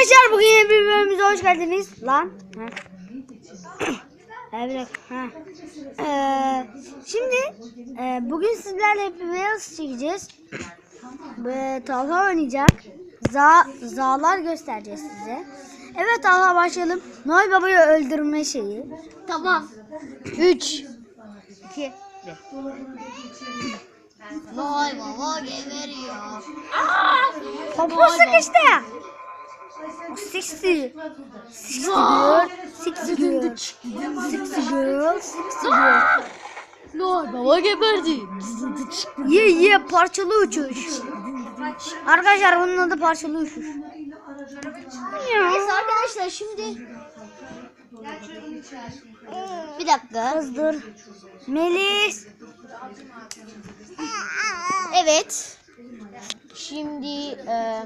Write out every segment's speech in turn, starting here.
Arkadaşlar bugün yeni bir bölümümüze hoş geldiniz. Lan. Ha. Evet. Ha. Ee, şimdi e, bugün sizlerle Happy Wheels çekeceğiz. Ve Talha oynayacak. Za, zalar göstereceğiz size. Evet Talha başlayalım. Noel Baba'yı öldürme şeyi. Tamam. 3 2 1 Vay baba geberiyor. Popo sıkıştı. 60 60 girl 60 girl 60 girl 60 girl Vay baba geberdi. Ye ye parçalı uçuş. Arkadaşlar bunun adı parçalı uçuş. Neyse arkadaşlar şimdi bir dakika. Kızdır. Melis. Evet. Şimdi e,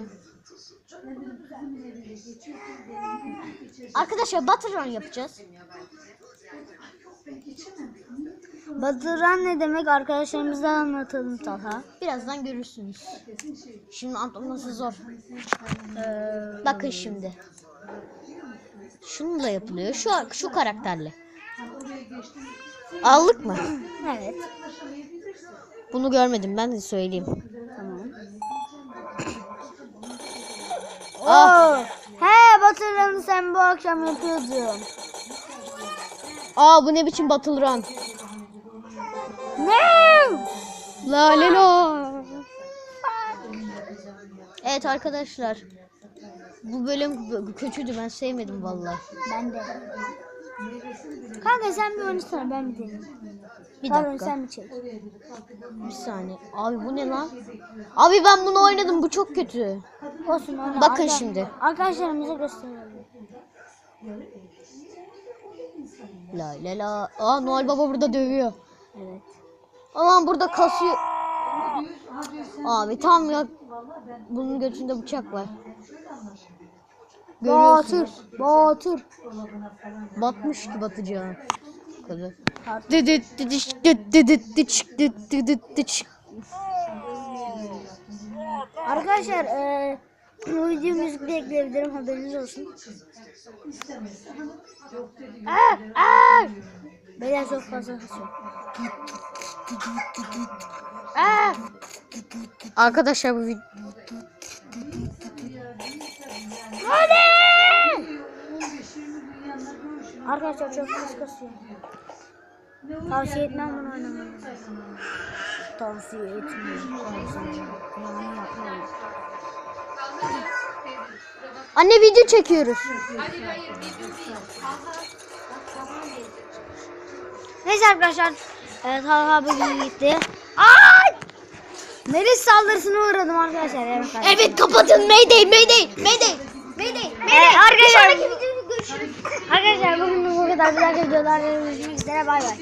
arkadaşlar Battle Run yapacağız. Batıran ne demek arkadaşlarımıza anlatalım Talha. Birazdan görürsünüz. Şimdi anlatması zor. Bakın şimdi. Şununla yapılıyor. Şu şu karakterle. Aldık mı? Evet. Bunu görmedim ben de söyleyeyim. Tamam. Ah. Oo. He Batıran'ı sen bu akşam yapıyordun. Aa bu ne biçim Battle Run? Ne? La la la. Evet arkadaşlar. Bu bölüm kötüydü ben sevmedim vallahi. Ben de. Kanka sen bir oynasana ben bir deneyeyim. Bir Pardon dakika. sen bir çek. Bir saniye. Abi bu ne lan? Abi ben bunu oynadım. Bu çok kötü. Olsun oyna. Bakın Arka- şimdi. Arkadaşlarımıza gösterelim. La la la. Aa Noel Baba burada dövüyor. Evet. Aman burada kasıyor. Abi tam ya. Bunun götünde bıçak var. Batır. Batır. Batmış ki batacağı. Dıç. Arkadaşlar eee bu video müzikle ekleyebilirim haberiniz olsun. Aa, aa! Beyler çok fazla kasıyor. Aa! Arkadaşlar bu video Hadi! Arkadaşlar çok fazla kasıyor. Tavsiye etmem bunu oynamanızı. Tavsiye etmiyorum. Yani yapmayın. Anne video çekiyoruz. Neyse arkadaşlar. Evet Talha bugün gitti. Ay! Melis saldırısına uğradım arkadaşlar. Evet, Evet kapatın Mayday Mayday Mayday arkadaşlar. Bugün bu kadar. Bir dahaki videolarda görüşmek üzere. Bay bay.